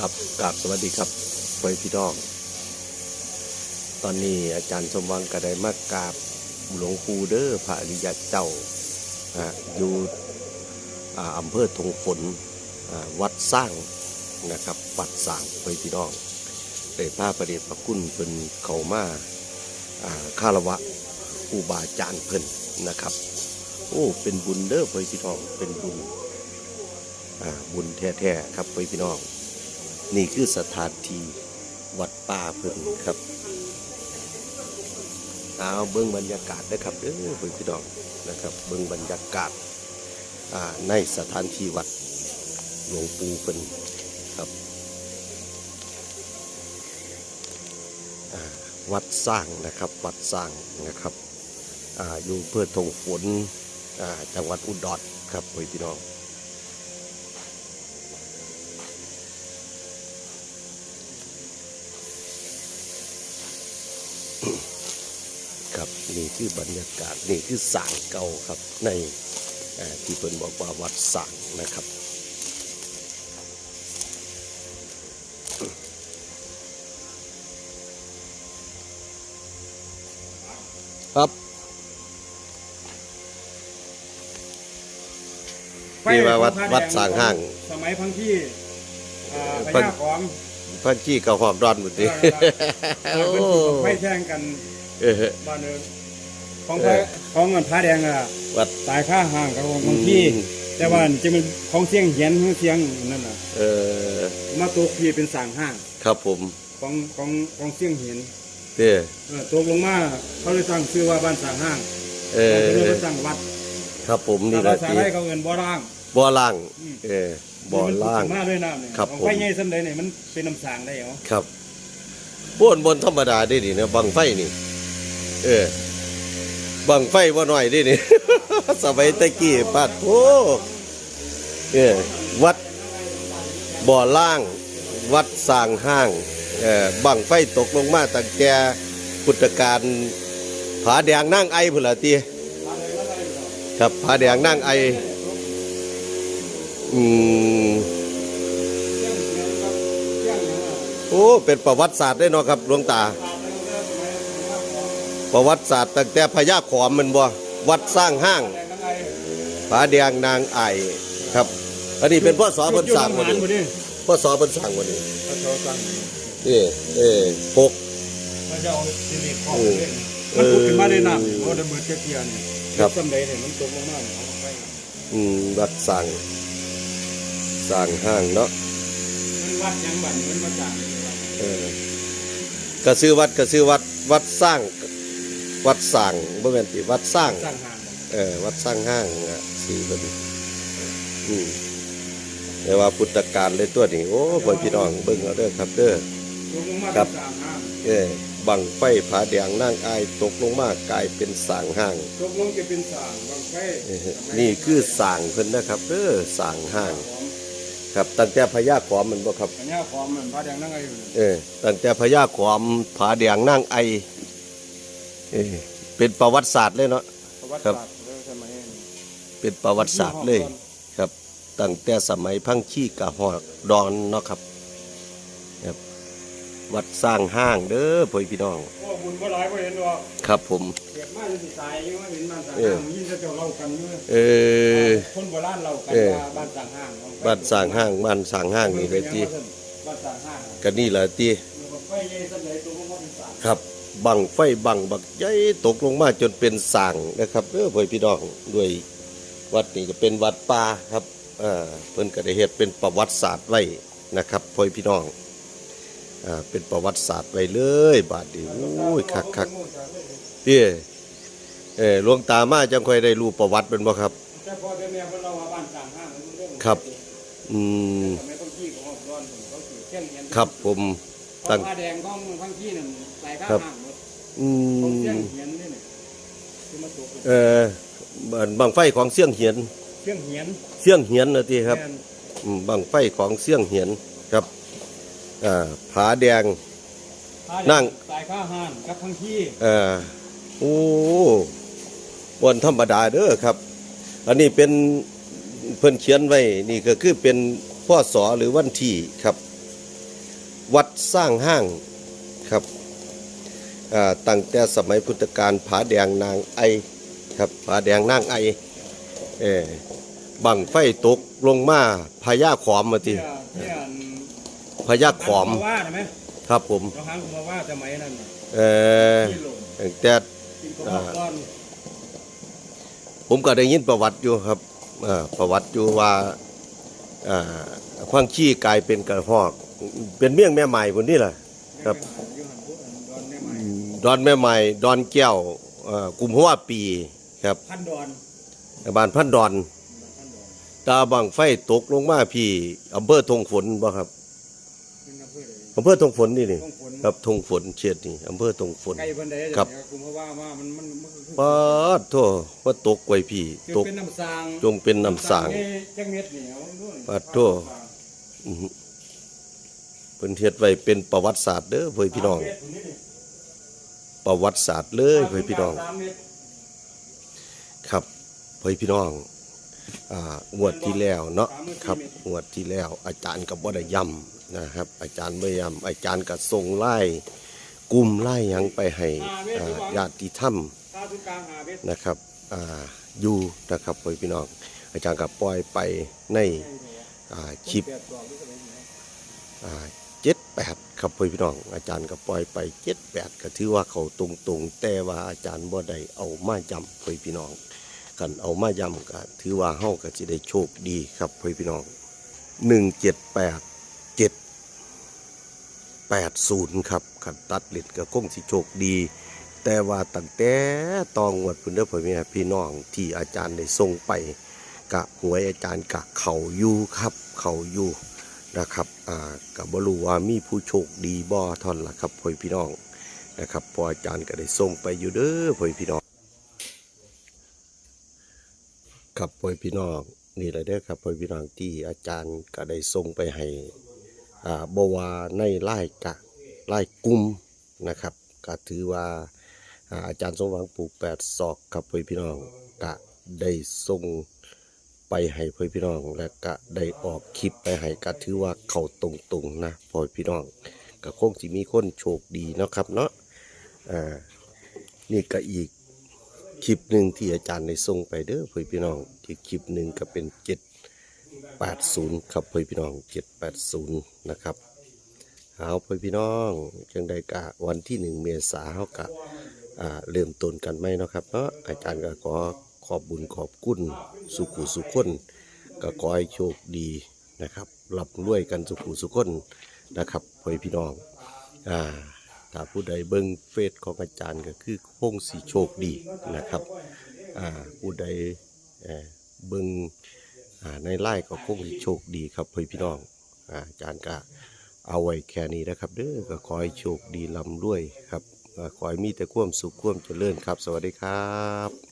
ครับกราบสวัสดีครับเพื่อนพี่น้อง ตอนนี้อาจารย์สมวังก็ได้มากราบหลวงปู่เด้อพระอริยเจ้าอ่าอยู่อ่าอำเภอทงฝนวัดสร้างนะครับวัดสร้างเพื่อนพี่น้องได้พาประเดชพระคุณเป็นเขามาอ่าคารวะครูบาจารย์เพิ่นนะครับ โอ้เป็นบุญเด้อเพื่อนพี่น้องเป็นบุญอ่าบุญแท้ๆครับไปพี่น้อง นี่คือสถานที่วัดป่าเพิ่นครับเอาเบิ้งบรรยากาศนะครับเด้อไปพี่น้องนะครับ เบิ้งบรรยากาศในสถานที่วัดหลวงปู่เพิ่นครับวัดสร้างนะครับวัดสร้างนะครับออยู่เพื่อทงฝนจังหวัดอุดรครับไปพี่น้อง ครับนี่คือบรรยากาศนี่คือสางเก่าครับในเอ่อที่เพิ่นบอกว่าวัดสางนะครับครับนี่ว่าวัดวัดสร้างห้าง สมัยพังที่อ่าพเพิ่นญาของ พันจี้เก่าหอมดอนหมดเอดิอเออเพิ่นถูกไฟแช่งกันบ้านเอของเอพระของเงินพระแดงอะวัดตายค่าห่างกับของพังที่ แต่ว่าจะเป็นของเสียงเหียนของเสียงนั่นน่ะเออมาตัวพี่เป็นสางห้าง ครับผมของของของเสียงเหียนเด้อเออตกลงมาเขาเลยตั้งชื่อว่าบ้านสางห้าง เอเขาเลยอมาสร้งวัด ครับผมนี่แต่ละภาษาที่เขาเงินบ่อร่างบ่อล่าง เออ บ่อล่างมันมาด้วยน้ำเนี่ยครับของผม ไฟใหญ่สำใดเนี่ยมันเป็นน้ำสางได้เหรอครับบนบนธรรมดาได้ดินะบังไฟนี่ เออ บังไฟว่าหน่อยได้นี่ สมัยตะกี้ปัดโอ้เออวัดบ่อล่าง วัดสร้างห้างเออบังไฟตกลงมาตั้งแต่พุทธกาลผาแดงนั่งไอพุ่นละตีครับผาแดงนั่งไอ อืมโอ้เป็นประวัติศาสตร์ได้เนาะครับหลวงตา ประวัติศาสตร์ตั้งแต่พญาขอมแมันบ่วัดสร้างห้างผาแดงนางไอครับ อันนี้เป็นพ่อสอเพิ่นสร้างวันนี้พ่อสอเพิ่นสร้างวันนี้เออเออหกมันจะเอาสิริของเออเลยมันพูดขึ้นมาได้น้ำเพราะได้มือเทียนเนี่ยครับสำใดเนี่ยมันตกลงมาเนี่ยเอาไปอืมวัดสร้าง สร้างห้างเนาะมันวัดยังบันมันมาจากเออก็ซื้อวัดก็ซื้อวัดวัดสร้าง วัดสร้างบ่แม่นติวัดสร้างสร้างหางเออวัดสร้างห้างอะสีเพิ่นอืมแต่ว่าพุทธกาลเลยตัวนี้โอ้พ่อพี่น้องเบิ่งเอาเด้อครับเด้อตกลงมาครับเป็นสร้างหางเออบังไฟผาแดงนั่งอายตกลงมากลายเป็นสร้างห้างตกลงจะเป็นสร้างบางไฟเออนี่คือสร้างเพิ่นนะครับเด้อสร้างห้าง ครับตั้งแต่พญาขอมมันบ่ครับอันนี้ความมันพระแดงนั่งไงอยู่เออตั้งแต่พญาขอมผาแดงนั่งไอเออเป็นประวัติศาสตร์เลยเนาะประวัติครับศาสตร์เรื่องสมัยนี้เป็นประวัติศาสตร์เลยครับตั้งแต่สมัยพังขี้กะหอดดอนเนาะครับครับ วัดสร้างห้างเด้อพ่อพี่น้องโอ้ บุญบ่หลายบ่เห็นหรอกครับผม เกิดมาจะสิตายยังว่าเห็นบ้านสร้างเออห้างยินจะเจ้าเล่ากันอยู่เออ คนโบราณเล่ากันเออ ว่าบ้านสร้างห้างบ้านสร้างห้างบ้านสร้างห้างนี่เลยที่บ้านสร้างห้างก็นี่แหละที่ไฟใหญ่สำใดตกลงมาเป็นสร้างครับ บังไฟบังบักใหญ่ตกลงมาจนเป็นสร้างนะครับเด้อพ่อพี่น้องด้วยวัดนี้ก็เป็นวัดป่าครับอ่าเพิ่นก็ได้เฮ็ดเป็นประวัติศาสตร์ไว้นะครับพ่อพี่น้องอ่า เป็นประวัติศาสตร์ไว้เลย บาดนี้โอ้ยคักคักๆเด้เออหลวงตามาจังค่อยได้รู้ประวัติเป็นบ่ครับแต่พอแต่แม่เพิ่นเล่าว่าบ้านสร้างห้างมันเรื่องครับ อืมสมัยบางที่ของร้อนเขาสิเช่นเห็นครับผมตั้ตั้งงผ้าแดงของบางที่นั่นใส่ข้าครับห้างหมดอืของเชี่ยงมเหียนนี่นี่คือมาตกเออบันบังไฟของเสี่ยงเหียนเชี่ยงเหียนเสี่ยงเหียนนะทีครับแม่นอืมบังไฟของเสี่ยงเหียนครับ อ่าผาแดงผ้าแดนั่งใส่ข้าห้างกับบางที่เอ่อโอ้บนธรรมดาเด้อครับ อันนี้เป็นเพิ่นเขียนไว้ นี่ก็คือเป็นพ่อสอหรือวันที่ครับ วัดสร้างห้างครับอ่าตั้งแต่สมัยพุทธกาลผาแดงนางไอครับผาแดงนางไอเออบังไฟตกลงมาพญาขอมมาที เนี่ยเนี่ยอัน พญาขอมว่าใช่ไหมครับผมเราหางมาว่าสมัยนั้นน่ะเออที่หลงตั้งแต่กินกระเพาะก้อนผมก็ได้ยินประวัติอยู่ครับอ่าประวัติอยู่ว่าอ่าควางขี้กลายเป็นกระหอก เป็นเมี่ยงแม่ใหม่คนนี้แหละครับอยู่หันพวกอันดอนแม่ใหม่ดอนแม่ใหม่ ดอนแก้วเอ่อกลุ่มหัวปีครับพันดอนบ้านพันดอนพันดอนตาบังไฟตกลงมาพี่อำเภอทงฝนบ่ครับเป็น อำเภอเลยอำเภอทงฝนนี่นี่ต้องฝนครับทงฝนเชียดนี่อำเภอทงฝน ไกลเพิ่นได้ครับเดี๋ยวคุมเพราะว่าว่ามันมันมันคือปาดโทว่าตกไว้พี่คือตกเป็นน้ำสางจงเป็นน้ำสาง นี่จักเม็ดนี่เอาดูนี่ปาดโถ่ อื้อหือเพิ่นเฮ็ดไว้เป็นประวัติศาสตร์เด้อเพื่อนพี่น้องสามเม็ดนี่นี่ประวัติศาสตร์เลยเพื่อนพี่น้อง สามเม็ดครับเพื่อนพี่น้องอ่างวดที่แล้วเนาะครับงวดที่แล้วอาจารย์ก็บ่ได้ย้ำ นะครับ อาจารย์ไม่ย้ำอาจารย์ก็ส่งไล่กลุ่มไล่ยังไปให้ญาติธรรมนะครับออยู่นะครับพี่น้อง อาจารย์ก็ปล่อยไปในอ่าคลิปเจ็ดแปดครับพี่น้อง อาจารย์ก็ปล่อยไปเจ็ดแปดก็ถือว่าเขาตรงๆ แต่ว่าอาจารย์บ่ได้เอามาจำพี่น้องกันเอามาจำก็ถือว่าเฮาก็จะได้โชคดีครับพี่น้องหนึ่งเจ็ดแปด แปดศูนย์ครับขันตัดเล็ดก็คงสิโชคดี แต่ว่าตั้งแต่ตองวดพุ่นเด้อเพื่อนพี่น้อพี่น้องที่อาจารย์ได้ส่งไปกะหวยอาจารย์กะเขาอยู่ครับ เขาอยู่นะครับอ่ากับบรูว่ามีผู้โชคดีบ่ทอนละครับพ่อพี่น้องนะครับพออาจารย์ก็ได้ส่งไปอยู่เด้อพ่อพี่น้องครับพ่อพี่น้องนี่แหละเด้อครับพ่อพี่น้องที่อาจารย์ก็ได้ส่งไปให้ บว่าในไล่กะไล่กลุ่มนะครับก็ถือว่าอาจารย์สมหวังปลูกแปดศอกครับพ่อพี่น้องก็ได้ส่งไปให้พ่อพี่น้อง และก็ได้ออกคลิปไปให้ก็ถือว่าเขาตรงๆนะพ่อพี่น้องก็คงสิมีคนโชคดีนะครับเนาะอ่านี่ก็อีกคลิปหนึ่งที่อาจารย์ได้ส่งไปเด้อพ่อพี่น้องอีกคลิปหนึ่งก็เป็นเจ็ด แปดศูนย์ครับพ่อพี่น้องเจ็ดแปดศูนย์นะครับเอาพ่อพี่น้องจังใดกะวันที่หนึ่งเมษาเขากะอ่าเริ่มต้นกันไหมเนาะครับเนาะอาจารย์ก็ขอขอบบุญขอบคุณสุขุสุขคนก็ขอให้โชคดีนะครับรับรวยกันสุขุสุขคนนะครับพ่อพี่น้องอ่าถ้าผู้ใดเบิ่งเฟซของอาจารย์ก็คือคงสีโชคดีนะครับ อ่า ผู้ใดเบิ่ง ในไล่ก็คงโชคดีครับพ่อพี่น้องอาจารย์ก็เอาไว้แค่นี้นะครับ เด้อก็ขอให้โชคดีลำรวยครับขอให้มีแต่ความสุขความเจริญครับ สวัสดีครับ